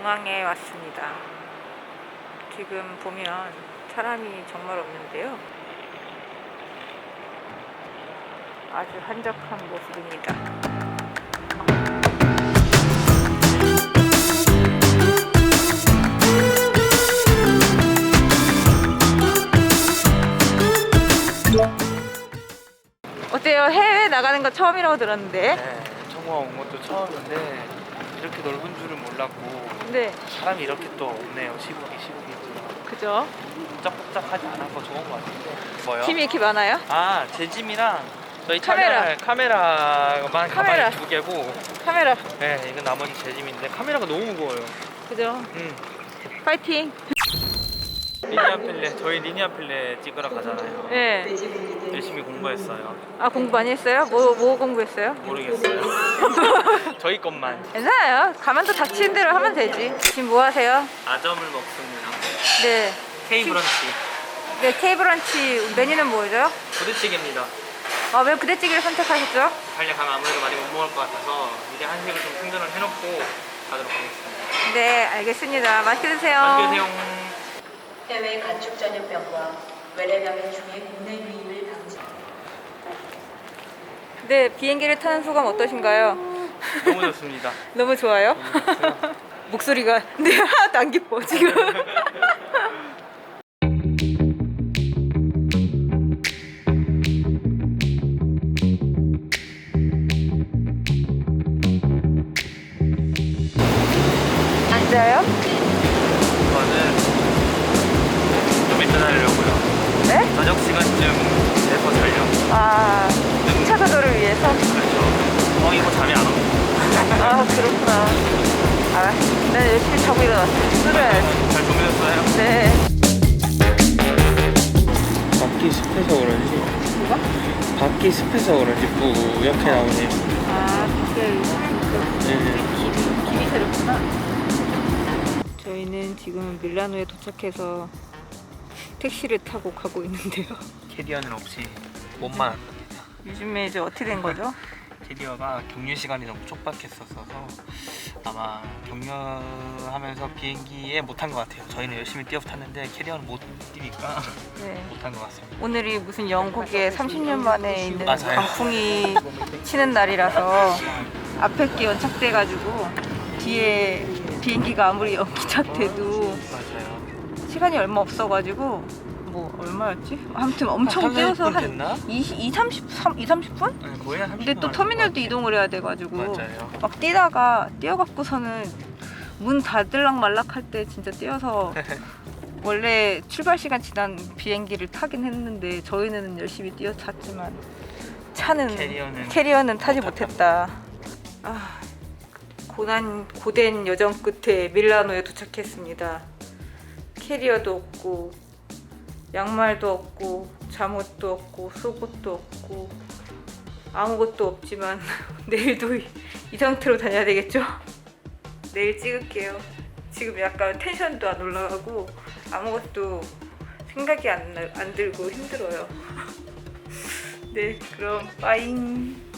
공항에 왔습니다. 지금 보면 사람이 정말 없는데요. 아주 한적한 모습입니다. 어때요? 해외 나가는 거 처음이라고 들었는데. 네, 청구가 온 것도 처음인데 이렇게 넓은 줄은 몰랐고 네, 사람이 이렇게 또 없네요. 시국이 시국이구나. 그죠? 복잡복잡하지 않아서 좋은 것 같은데. 뭐요? 팀이 이렇게 많아요? 아, 제 짐이랑 저희 카메라. 촬영할 카메라 만 카메라. 가방에 두 개고 카메라. 네, 이건 나머지 제 짐인데 카메라가 너무 무거워요. 그죠? 음. 파이팅! 리니아 필레, 저희 리니아 필레 찍으러 가잖아요. 네. 열심히 공부했어요. 아, 공부 많이 했어요? 뭐, 뭐 공부했어요? 모르겠어요. 저희 것만. 괜찮아요. 가만둬 닥치는 대로 하면 되지. 지금 뭐 하세요? 아점을 먹습니다. 네. K 브런치 네, 케이브런치 메뉴는 뭐죠? 부대찌개입니다. 아, 왜 부대찌개를 선택하셨죠? 빨리 가면 아무래도 많이 못 먹을 것 같아서 미리 한식을 좀 충전을 해놓고 가도록 하겠습니다. 네, 알겠습니다. 맛있게 드세요. 맛있게 드세요. 해외 가축 전염병과 외래 감염 중의 국내 유입을 방지. 네, 비행기를 타는 소감 어떠신가요? 너무 좋습니다. 너무 좋아요. 목소리가 네 하나도 안 기뻐 지금. 난 열심히 자고 일어났어. 술을. 잘 주무셨어요? 네. 밖이 습해서 그런지. 뭐가? 밖이 습해서 그런지 뿌옇게 나오네요. 아, 그게 네. 길이, 새롭구나. 저희는 지금 밀라노에 도착해서 택시를 타고 가고 있는데요. 캐리어는 없이 몸만 안 갑니다. 요즘에 이제 어떻게 된 거죠? 캐리어가 경유 시간이 너무 촉박했었어서 아마 경유하면서 비행기에 못탄것 같아요. 저희는 열심히 뛰어 탔는데 캐리어는 못 뛰니까 네. 못탄것 같습니다. 오늘이 무슨 영국에 30년 만에 있는 맞아요. 강풍이 치는 날이라서 앞에 게 연착돼가지고 뒤에 비행기가 아무리 연기차 돼도 맞아요. 시간이 얼마 없어가지고 뭐 얼마였지? 아무튼 엄청 한 뛰어서 30분 한 됐나? 20, 2, 30, 2, 30분? 네, 거의 한 30분 근데 또 터미널도 이동을 해야 돼가지고 맞아요. 막 뛰다가 뛰어갖고서는 문 닫을락 말락 할 때 진짜 뛰어서 원래 출발 시간 지난 비행기를 타긴 했는데 저희는 열심히 뛰어 탔지만 차는 캐리어는 캐리어는 타지. 못했다. 아, 고난 고된 여정 끝에 밀라노에 도착했습니다. 캐리어도 없고 양말도 없고 잠옷도 없고 속옷도 없고 아무것도 없지만 내일도 이, 이 상태로 다녀야 되겠죠? 내일 찍을게요. 지금 약간 텐션도 안 올라가고 아무것도 생각이 안, 나- 안 들고 힘들어요. 네, 그럼 빠잉.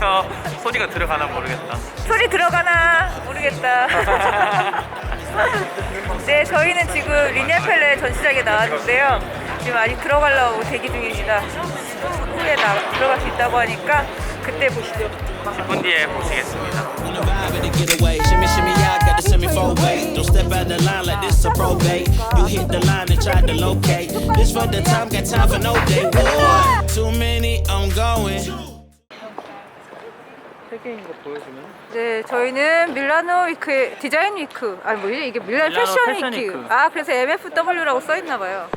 안녕하세요. 소리가 들어가나 모르겠다. 소리 들어가나 모르겠다. 네, 저희는 지금 리니아펠레 전시장에 나왔는데요. 지금 아직 들어가려고 대기 중입니다. 후에 나 들어갈 수 있다고 하니까 그때 보시죠. 10분 뒤에 보시겠습니다. Too many, I'm going. 세계인 거 보여주면 네, 저희는 밀라노 위크 디자인 위크 아니 뭐지 이게 밀라노 밀라노 패션, 패션 위크. 위크. 아 그래서 MFW라고 써 있나 봐요.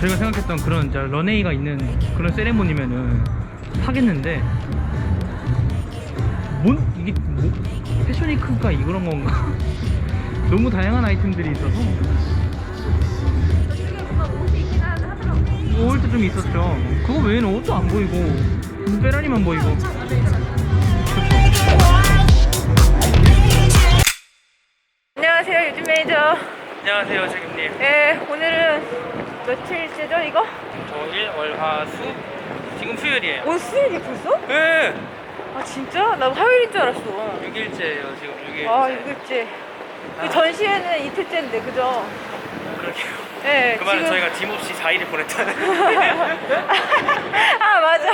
저희가 생각했던 그런 런웨이가 있는 그런 세레모니면은 하겠는데 뭔 이게 뭐 패션위크가 이런 건가? 너무 다양한 아이템들이 있어서 올때 좀 있었죠. 그거 외에는 옷도 안 보이고 페라리만 보이고. 안녕하세요 유진 매니저. 안녕하세요, 책임님. 네 오늘은 며칠째죠 이거? 저 일, 월, 화, 수 지금 수요일이에요. 오늘 수요일이 벌써? 네. 아 진짜? 나 화요일인 줄 알았어. 6일째예요, 지금 6일. 아 이거지. 그 전시회는 이틀째인데 그죠? 그렇게요. 네. 그 말은 지금- 저희가 짐 없이 4일을 보냈다는. 아 맞아.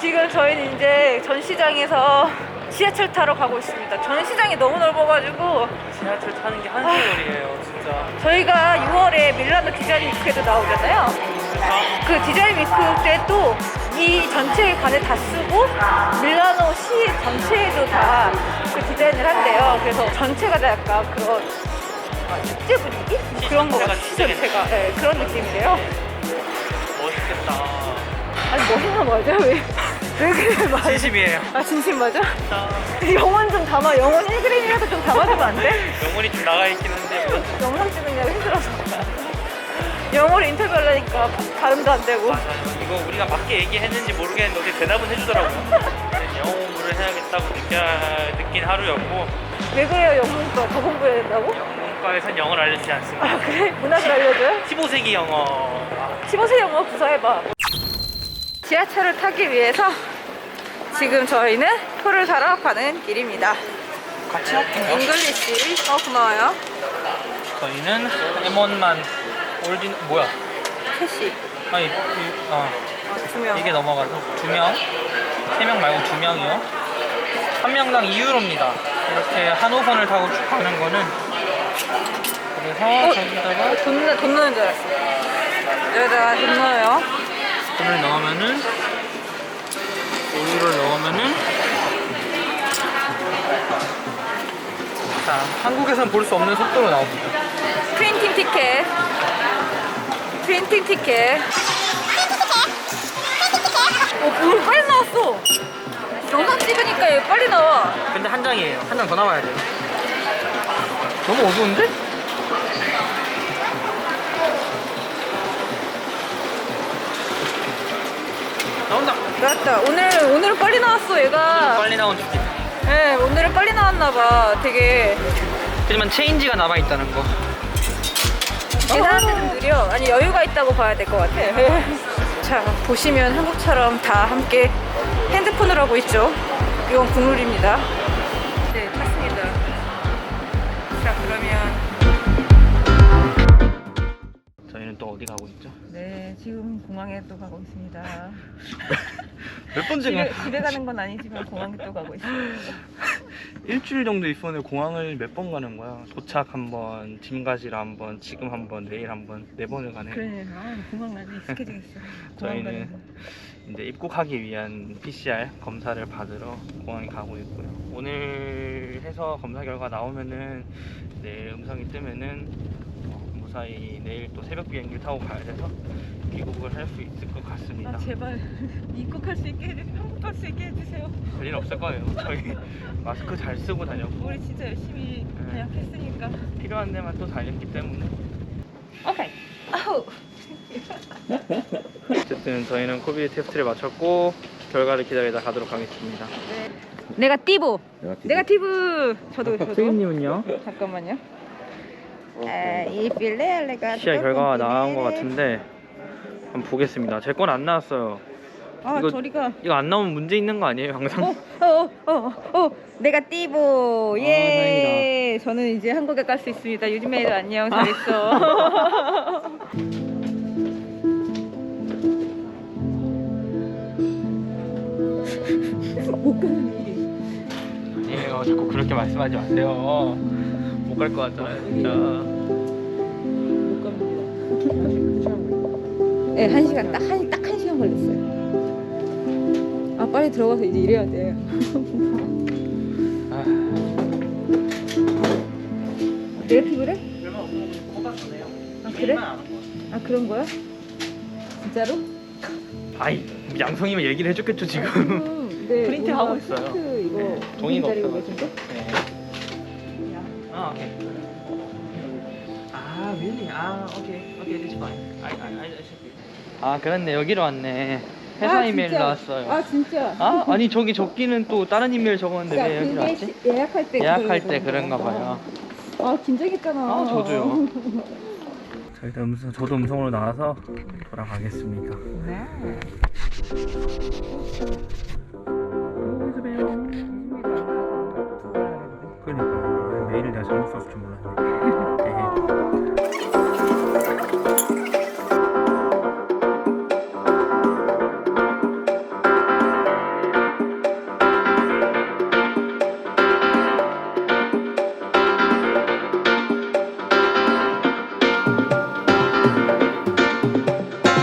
지금 저희는 이제 전시장에서 지하철 타러 가고 있습니다. 전시장이 너무 넓어가지고 지하철 타는 게 한시월이에요, 진짜. 저희가 6월에 밀라노 디자인 위크에도 나오잖아요. 그 디자인 위크 때또이 전체 관에 다 쓰고 밀라노 시 전체에도 다 그 디자인을 한대요. 그래서 전체가 다 약간 그런 축제 분위기 뭐 그런 거 같아요. 시 전체가 네, 그런 느낌이래요. 멋있겠다. 아니 멋있는 거 맞아? 왜? 왜 그래 맞아? 진심이에요. 아 진심 맞아? 영혼 좀 담아 영혼 1g이라도 좀 담아주면 안 돼? 영혼이 좀 나가 있긴 한데 뭐. 영혼 찍으냐고 힘들어서 영어로 인터뷰하려니까 발음도 안 되고 맞아요. 이거 우리가 맞게 얘기했는지 모르겠는데 어떻게 대답은 해주더라고요. 그래서 영어 공부를 해야겠다고 느껴, 느낀 하루였고 왜 그래요 영문과 더 공부해야 된다고? 영문과에선 영어를 알려주지 않습니다. 아 그래? 문학을 알려줘요? 15세기 영어. 아, 15세 영어 구사해봐 지하철을 타기 위해서 지금 저희는 표를 사러 가는 길입니다 같이 할게요. 잉글리시 어 고마워요 저희는 M1만 올딘 뭐야? 캐시 아니 이, 어, 두 명 이게 넘어가서 두 명, 세 명 말고 두 명이요. 한 명당 2유로입니다. 이렇게 한 호선을 타고 쭉 가는 거는 그래서 어? 저기다가 돈, 넣- 돈 넣는 줄 알았어 여기다가 돈 넣어요 돈을 넣으면은 5유로를 넣으면은 자 한국에선 볼 수 없는 속도로 나옵니다. 프린팅 티켓 프린팅 티켓 어 빨리 나왔어 영상 찍으니까 얘 빨리 나와 근데 한 장이에요. 한 장더 남아야 돼요. 너무 어두운데? 나온다. 나왔다. 오늘 오늘은 빨리 나왔어 얘가. 빨리 나온 줄기. 네 오늘은 빨리 나왔나 봐 되게. 하지만 체인지가 남아 있다는 거. 계산하는데 좀 느려. 아니 여유가 있다고 봐야 될 것 같아. 자 보시면 한국처럼 다 함께 핸드폰으로 하고 있죠. 이건 국룰입니다 저희는 또 어디 가고 있죠? 네 지금 공항에 또 가고 있습니다 몇 번째 집에, 집에 가는 건 아니지만 공항에 또 가고 있습니다 일주일 정도 있었는데 공항을 몇 번 가는 거야? 도착 한 번, 짐 가지러 한 번, 지금 한 번, 내일 한 번, 네 번을 가네. 그래 아, 공항 나중에 익숙해지겠어 공항 저희는 거. 이제 입국하기 위한 PCR 검사를 받으러 공항에 가고 있고요. 오늘 해서 검사 결과 나오면은 내일 음성이 뜨면은 어, 무사히 내일 또 새벽 비행기 타고 가야 돼서 귀국을 할 수 있을 것 같습니다. 아 제발. 입국할 수 있게 해주세요 한국 갈수 있게 해주세요. 별일 없을 거예요. 저희 마스크 잘 쓰고 다녔고. 우리 진짜 열심히 네. 계약했으니까. 필요한 데만 또 다녔기 때문에. 오케이. 아우. 어쨌든 저희는 코비드 테스트를 마쳤고 결과를 기다리다 가도록 하겠습니다. 네가티브 네가티브 저도 저도. 책임님은요? 잠깐만요 시야 결과가 나온 것 같은데 한번 보겠습니다. 제 건 안 나왔어요. 아 이거- 저리가 이거 안 나오면 문제 있는 거 아니에요 항상? 어어어어 네가티브 아, 예 저는 이제 한국에 갈 수 있습니다 유진메이도 안녕 잘 있어 못 가는 일이 아니에요 자꾸 그렇게 말씀하지 마세요. 못 갈 것 같잖아요 진짜. 네, 한 시간 딱 한 딱 한 시간 걸렸어요. 아 빨리 들어가서 이제 일해야 돼. 아? 얼마 없는 커봤네요. 아 그래? 아 그런 거야? 진짜로? 아이 양성이면 얘기를 해줬겠죠 지금. 음, 네, 프린트 하고 있어요. 프린트 이거 네, 종이가 기다리고 없어가지고. 계신데? 네. 아 오케이. 아 really? 아 오케이 오케이 that's fine. I I I should be. 아 그렇네 여기로 왔네. 회사 아, 이메일 진짜? 나왔어요. 아 진짜? 아 아니 저기 적기는 또 다른 이메일 적었는데 왜 여기 그러니까 그게 왔지? 시- 예약할 때 예약할 때 그런가 봐요. 아 긴장했잖아. 아 저도요. 자 일단 음성 저도 음성으로 나와서 돌아가겠습니다. 네. 여기서 봬요. 그러니까 메일을 내가 잘못 썼을 줄 몰랐네.